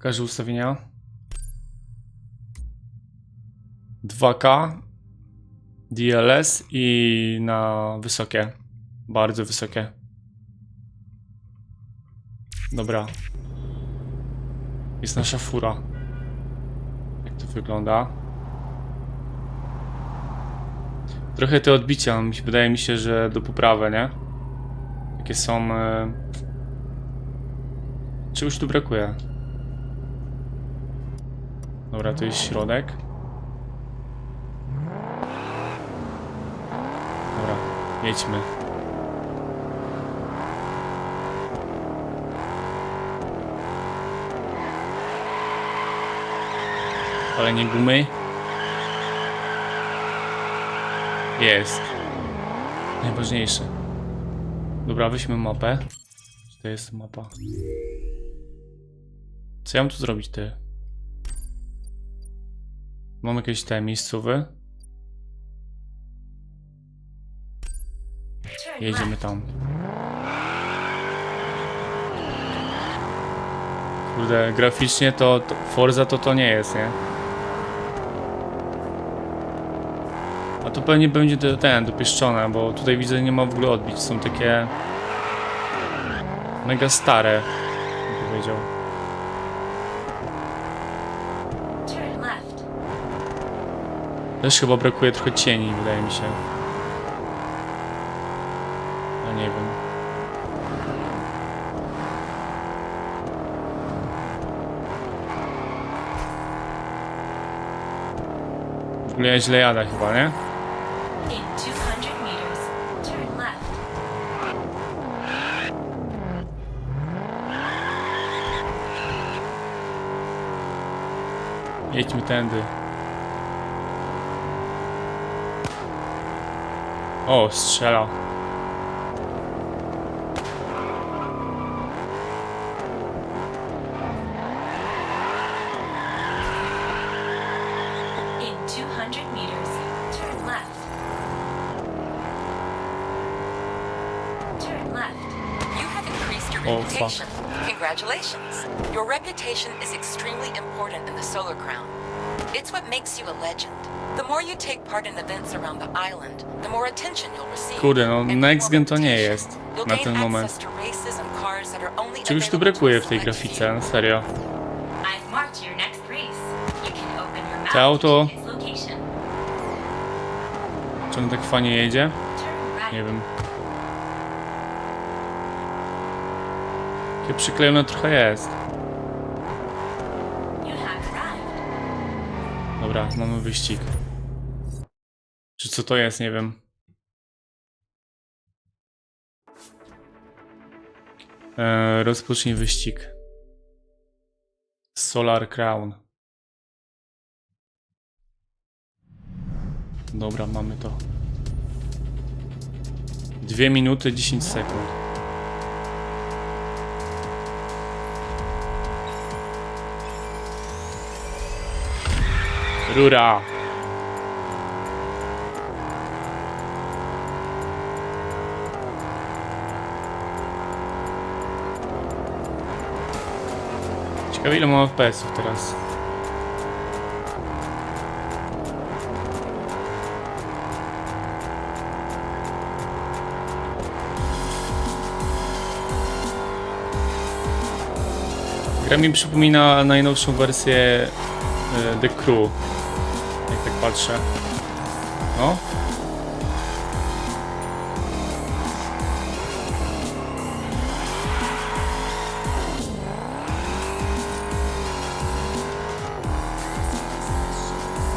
Pokażę ustawienia. 2K DLS i na wysokie. Bardzo wysokie. Dobra. Jest nasza fura. Jak to wygląda? Trochę te odbicia, wydaje mi się, że do poprawy, nie? Jakie są... E... Czegoś tu brakuje. Dobra, to jest środek. Dobra, jedźmy. Palenie gumy. Jest. Najważniejsze. Dobra, weźmy mapę. To jest mapa? Co ja mam tu zrobić, ty? Mam jakieś te miejscowe? Jedziemy tam. Kurde, graficznie to, to Forza to to nie jest, nie? A to pewnie będzie do- ten, dopieszczone, bo tutaj widzę nie ma w ogóle odbić. Są takie... Mega stare, bym powiedział. Też chyba brakuje trochę cieni, wydaje mi się. A nie wiem. W ogóle ja źle jadę chyba, nie? In 200 meters, turn left. Jedźmy tędy. Increased your Oh, fuck. reputation. Congratulations. Your reputation is extremely important in the Solar Crown. It's what makes you a legend. The more you take part in events around the island, the more attention you'll receive. Kurde, no, Next Gen to nie jest na ten moment. Czegoś tu brakuje w tej grafice, no serio. Auto- to location. Czy on tak fajnie jedzie? Nie wiem. Takie przyklejone trochę jest. Dobra, mamy wyścig. Czy co to jest, nie wiem. Eee, rozpocznij wyścig. Solar Crown. Dobra, mamy to. 2 minuty 10 sekund. Rura! Ciekawe ile mam FPS-ów teraz. Gra mi przypomina najnowszą wersję e, The Crew. Tak patrzę. No.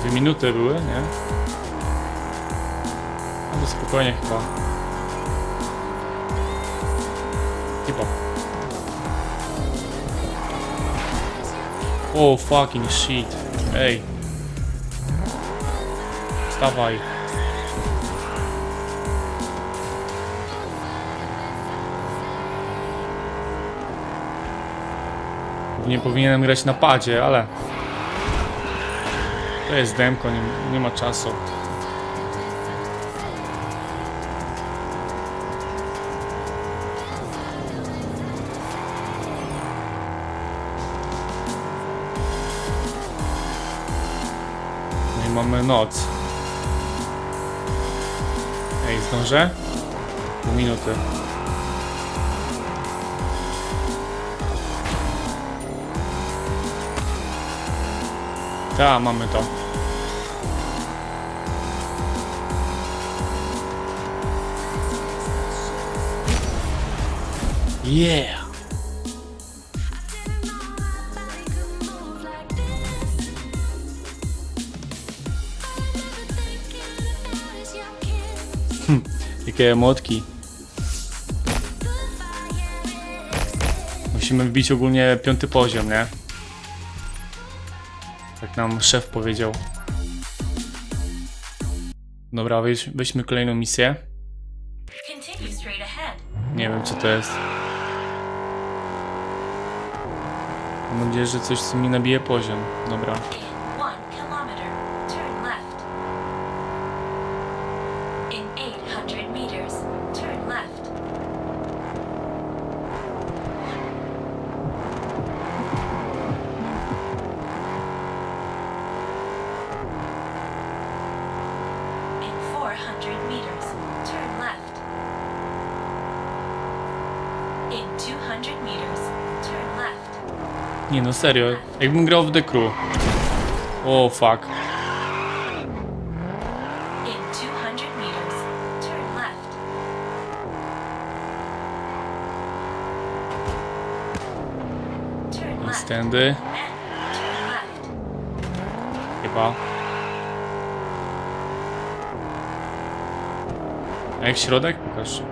Dwie minuty były, nie? No to spokojnie chyba. Chyba. O, fucking shit. Ej. Nie powinienem grać na padzie, ale... To jest demko, nie, nie ma czasu. mamy noc. Ej, zdążę? Pół minuty. Ta, mamy to. Yeah! Jakie emotki. Musimy wbić ogólnie piąty poziom, nie? Tak nam szef powiedział. Dobra, weź, weźmy kolejną misję. Nie wiem co to jest. Mam nadzieję, że coś co mi nabije poziom. Dobra. Nie no serio, jakbym grał w The Crew. O fuck. In 200 meters, turn left. Turn left. Stędy. And turn left. Chyba. A jak środek? Pokaż.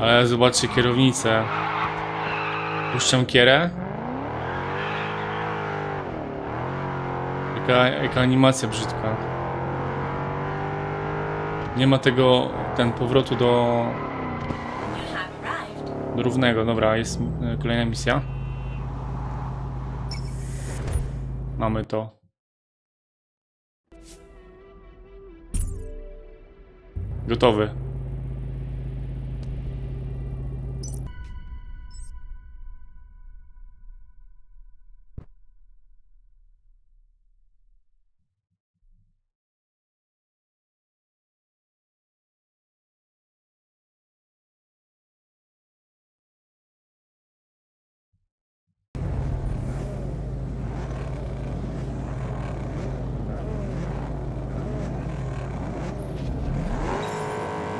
Ale zobaczcie kierownicę. Puszczam kierę. Jaka, jaka animacja brzydka. Nie ma tego, ten powrotu do, do równego. Dobra, jest e, kolejna misja. Mamy to. Gotowy.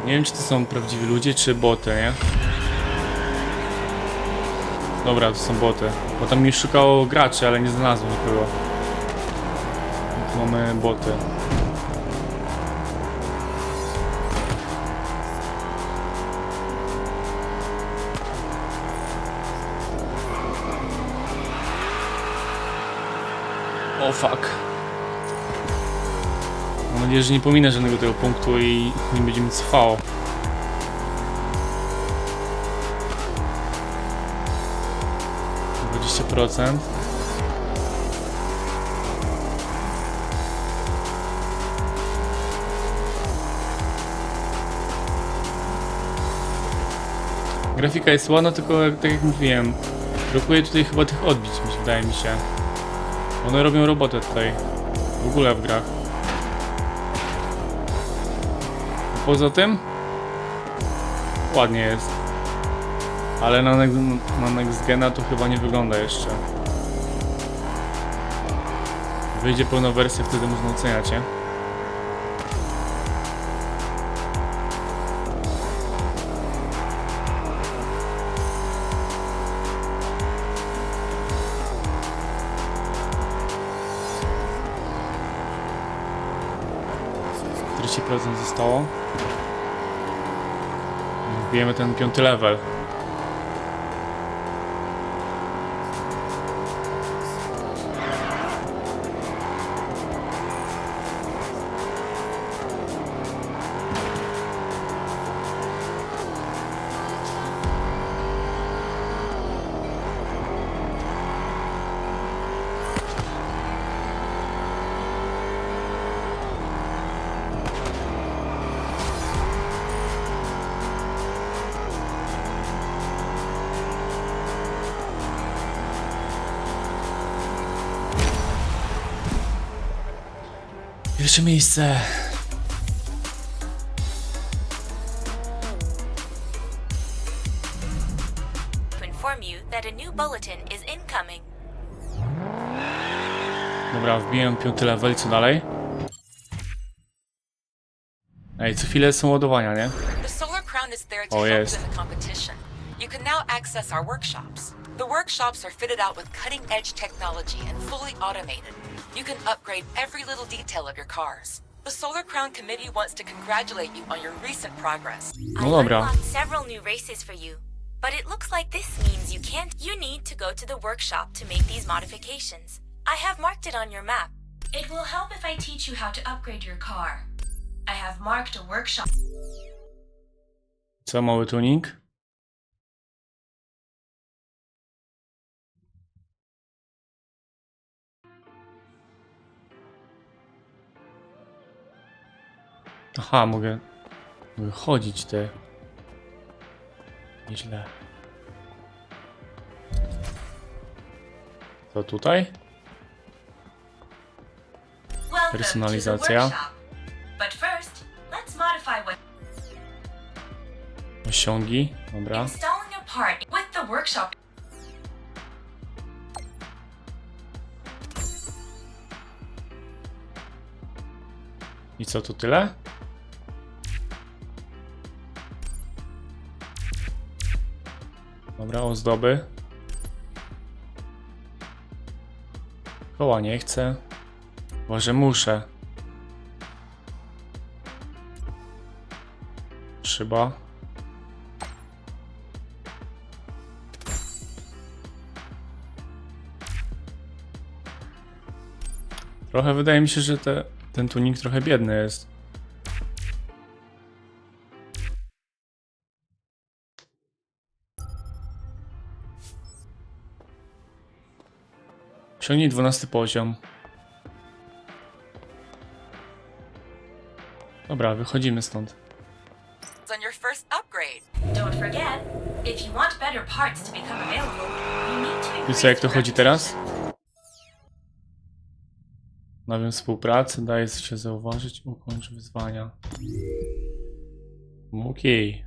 Nie wiem, czy to są prawdziwi ludzie, czy boty, nie? Dobra, to są boty. Bo tam mi szukało graczy, ale nie znalazłem nikogo. Tu mamy boty. O fuck. Mam nadzieję, że nie pominę żadnego tego punktu i nie będzie mi. Dwadzieścia procent. Grafika jest ładna, tylko tak jak mówiłem, brakuje tutaj chyba tych odbić, mi wydaje mi się. One robią robotę tutaj. W ogóle w grach. Poza tym ładnie jest. Ale na, next- na Next Gena to chyba nie wygląda jeszcze. Wyjdzie pełna wersja, wtedy można oceniać, nie? procent zostało. Wbijemy ten piąty level. Is incoming. Dobra, wbiłem piąty level, co dalej? Ej, co chwilę są ładowania, nie? The Solar Crown is there to Oh, help yes. you in the competition. You can now access our workshops. The workshops are fitted out with cutting edge technology and fully automated. You can upgrade every little detail of your cars. The Solar Crown Committee wants to congratulate you on your recent progress. No I've dobra. unlocked several new races for you, but it looks like this means you can't. You need to go to the workshop to make these modifications. I have marked it on your map. It will help if I teach you how to upgrade your car. I have marked a workshop. Co, mały tuning? Aha, mogę, mogę chodzić te. Nieźle. To tutaj? Personalizacja. Osiągi, dobra. I co, to tyle? Dobra, ozdoby. Koła nie chcę. Może muszę. Szyba. Trochę wydaje mi się, że te, ten tunik trochę biedny jest. Osiągnij 12 poziom. Dobra, wychodzimy stąd. On your first upgrade. Don't forget, if you want better parts to become available, you need to I increase co, jak to chodzi teraz? repetition. Nawiąz współpracy, daje się zauważyć, ukończ wyzwania. Okej.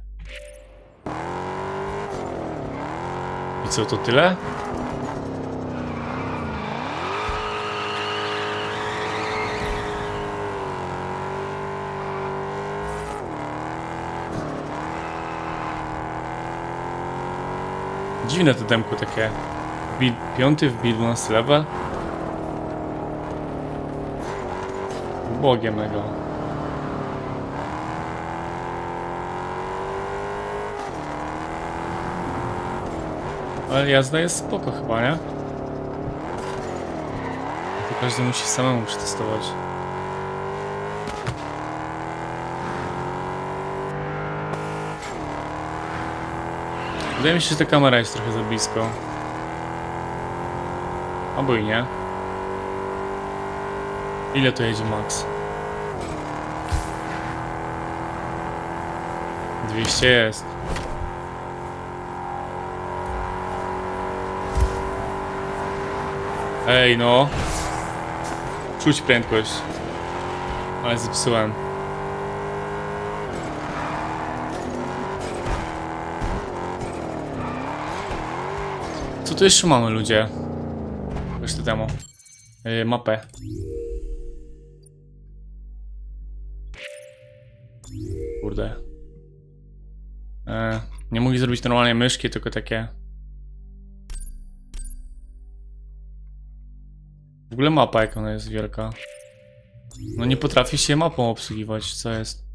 I co, to tyle? Dziwne to demko takie. Wbij piąty, wbij 12 level. Bogiem mego. Ale jazda jest spoko chyba, nie? To każdy musi samemu przetestować. Wydaje mi się, że ta kamera jest trochę za blisko. Albo i nie. Ile to jedzie max? 200 jest. Ej no. Czuć prędkość. Ale zepsułem. Tu jeszcze mamy ludzie? Jeszcze temu. Yy, mapę. Kurde. E, nie mogli zrobić normalnej myszki, tylko takie. W ogóle mapa jak ona jest wielka. No nie potrafi się mapą obsługiwać, co jest.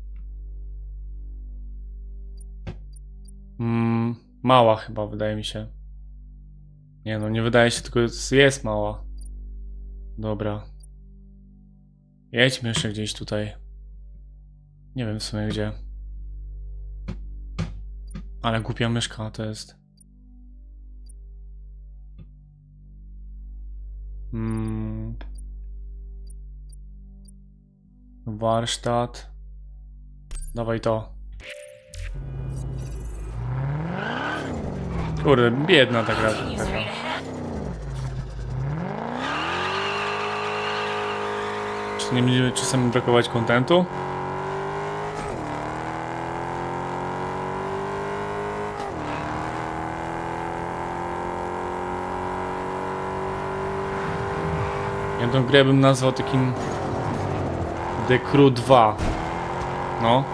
Mm, mała chyba, wydaje mi się. Nie no, nie wydaje się, tylko jest, jest mała. Dobra. Jedźmy jeszcze gdzieś tutaj. Nie wiem w sumie gdzie. Ale głupia myszka to jest. Hmm. Warsztat. Dawaj to. Kurde, biedna ta gra. Ahead. Czy nie będzie czasem brakować kontentu? Ja tą grę bym nazwał takim The Crew 2. No.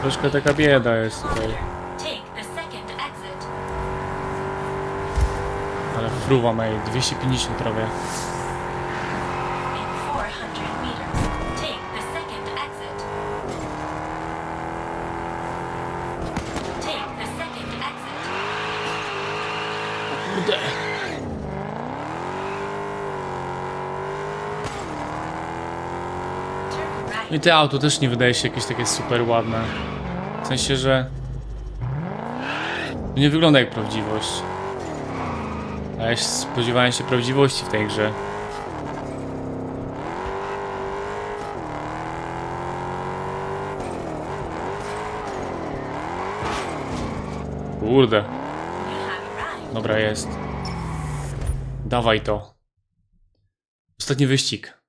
Troszkę taka bieda jest tutaj. Ale fruwa ma jej 250 prawie. I te auto też nie wydaje się jakieś takie super ładne. W sensie, że... Nie wygląda jak prawdziwość. A ja się spodziewałem się prawdziwości w tej grze. Kurde. Dobra, jest. Dawaj to. Ostatni wyścig.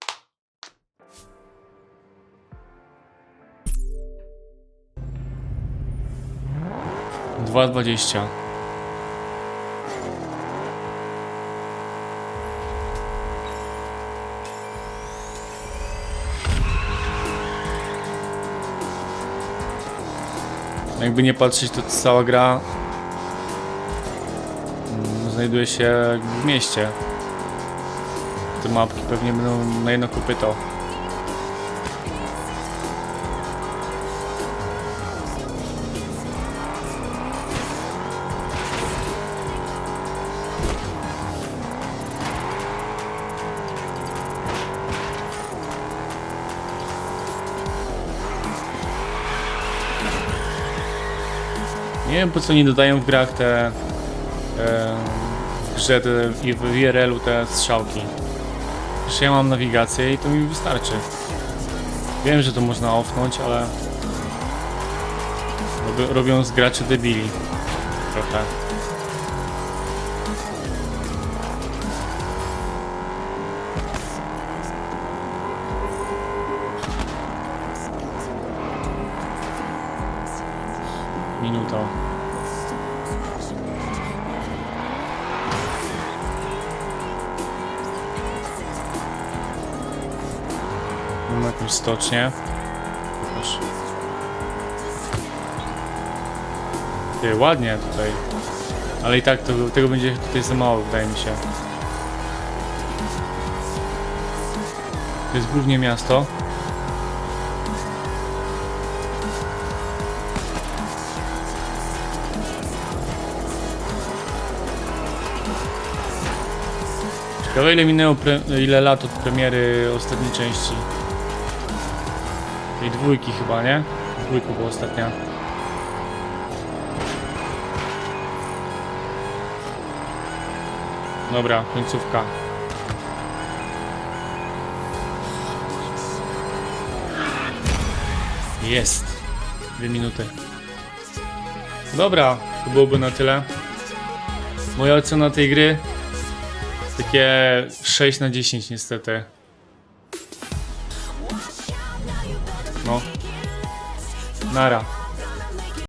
Dwa dwadzieścia. Jakby nie patrzeć, to cała gra mm, znajduje się w mieście. Te mapki pewnie będą na jedno kopyto. Nie wiem po co nie dodają w grach te e, w i w IRL-u te strzałki. Przecież ja mam nawigację i to mi wystarczy. Wiem, że to można offnąć, ale robią z graczy debili. Trochę. Mamy jakąś stocznię. Ty, ładnie tutaj. Ale i tak to, tego będzie tutaj za mało, wydaje mi się. To jest głównie miasto. Ciekawe ile minęło, ile lat od premiery ostatniej części. Tej dwójki chyba, nie? Dwójka była ostatnia. Dobra, końcówka. Jest. Dwie minuty. Dobra, to byłoby na tyle. Moja ocena tej gry takie 6 na 10 niestety. Nara.